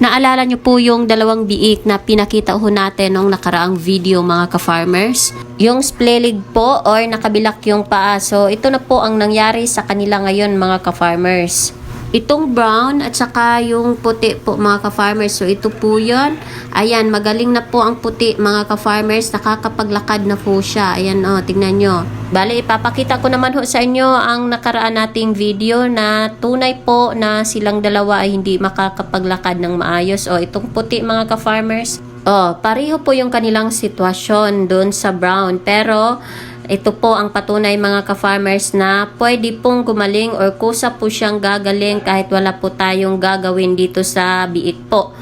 Naalala nyo po yung dalawang biik na pinakita ho natin nung nakaraang video mga ka-farmers? Yung splelig po or nakabilak yung paa. So ito na po ang nangyari sa kanila ngayon mga ka-farmers. Itong brown at saka yung puti po mga ka-farmers. So ito po yun. Ayan, magaling na po ang puti mga ka-farmers. Nakakapaglakad na po siya. Ayan o, tingnan nyo. Bale, ipapakita ko naman ho sa inyo ang nakaraan nating video na tunay po na silang dalawa ay hindi makakapaglakad ng maayos. O, itong puti mga ka-farmers. O, pareho po yung kanilang sitwasyon doon sa brown. Pero, ito po ang patunay mga ka-farmers na pwede pong gumaling or kusa po siyang gagaling kahit wala po tayong gagawin dito sa biik po.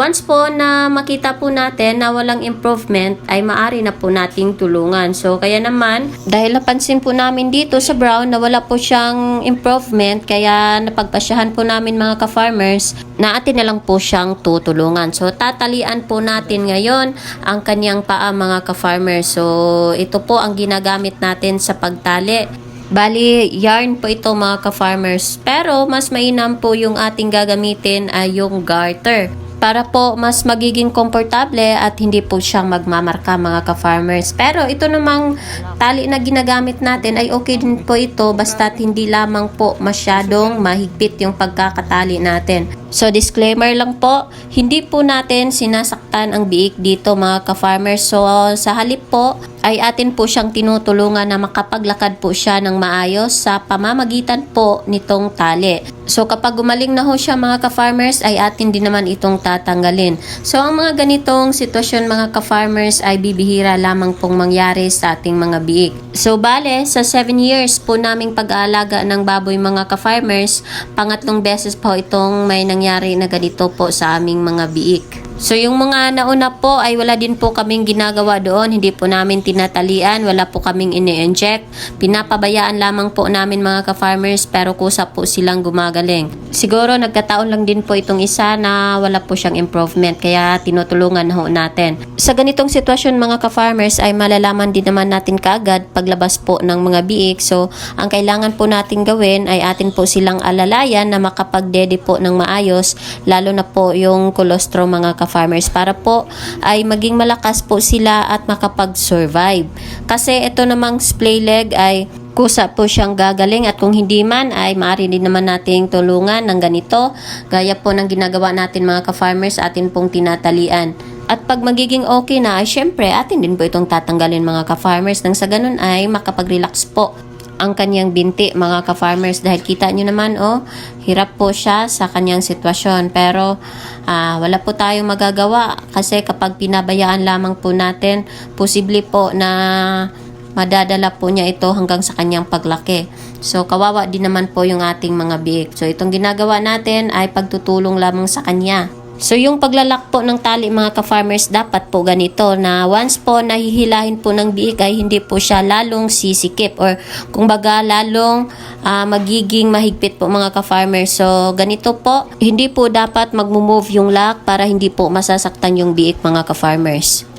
Once po na makita po natin na walang improvement ay maari na po nating tulungan. So kaya naman dahil napansin po namin dito sa brown na wala po siyang improvement kaya napagpasyahan po namin mga ka-farmers na atin na lang po siyang tutulungan. So tatalian po natin ngayon ang kanyang paa mga ka-farmers. So ito po ang ginagamit natin sa pagtali. Bali, yarn po ito mga ka-farmers. Pero mas mainam po yung ating gagamitin ay yung garter para po mas magiging komportable at hindi po siyang magmamarka mga ka-farmers. Pero ito namang tali na ginagamit natin ay okay din po ito basta't hindi lamang po masyadong mahigpit yung pagkakatali natin. So disclaimer lang po, hindi po natin sinasaktan ang biik dito mga ka-farmers. So sa halip po ay atin po siyang tinutulungan na makapaglakad po siya ng maayos sa pamamagitan po nitong tali. So kapag gumaling na ho siya mga ka-farmers ay atin din naman itong tatanggalin. So ang mga ganitong sitwasyon mga ka-farmers ay bibihira lamang pong mangyari sa ating mga biik. So bale, sa 7 years po naming pag-aalaga ng baboy mga ka-farmers, pangatlong beses po itong may nangyari na ganito po sa aming mga biik. So yung mga nauna po ay wala din po kaming ginagawa doon, hindi po namin tinatalian, wala po kaming ini-inject. Pinapabayaan lamang po namin mga ka-farmers pero kusa po silang gumagaling. Siguro nagkataon lang din po itong isa na wala po siyang improvement kaya tinutulungan ho natin. Sa ganitong sitwasyon mga ka-farmers ay malalaman din naman natin kaagad paglabas po ng mga biik. So ang kailangan po natin gawin ay atin po silang alalayan na makapag-dede po ng maayos lalo na po yung colostrum mga ka-farmers para po ay maging malakas po sila at makapag-survive. Kasi ito namang splay leg ay kusa po siyang gagaling at kung hindi man ay maaari din naman nating tulungan ng ganito gaya po ng ginagawa natin mga ka-farmers atin pong tinatalian. At pag magiging okay na ay syempre atin din po itong tatanggalin mga ka-farmers nang sa ganun ay makapag-relax po ang kanyang binti mga ka-farmers dahil kita nyo naman oh hirap po siya sa kanyang sitwasyon pero ah, wala po tayong magagawa kasi kapag pinabayaan lamang po natin posible po na madadala po niya ito hanggang sa kanyang paglaki. So, kawawa din naman po yung ating mga biik. So, itong ginagawa natin ay pagtutulong lamang sa kanya. So, yung paglalak po ng tali mga ka-farmers dapat po ganito na once po nahihilahin po ng biik ay hindi po siya lalong sisikip or kung baga lalong ah, magiging mahigpit po mga ka-farmers. So, ganito po, hindi po dapat mag-move yung lock para hindi po masasaktan yung biik mga ka-farmers.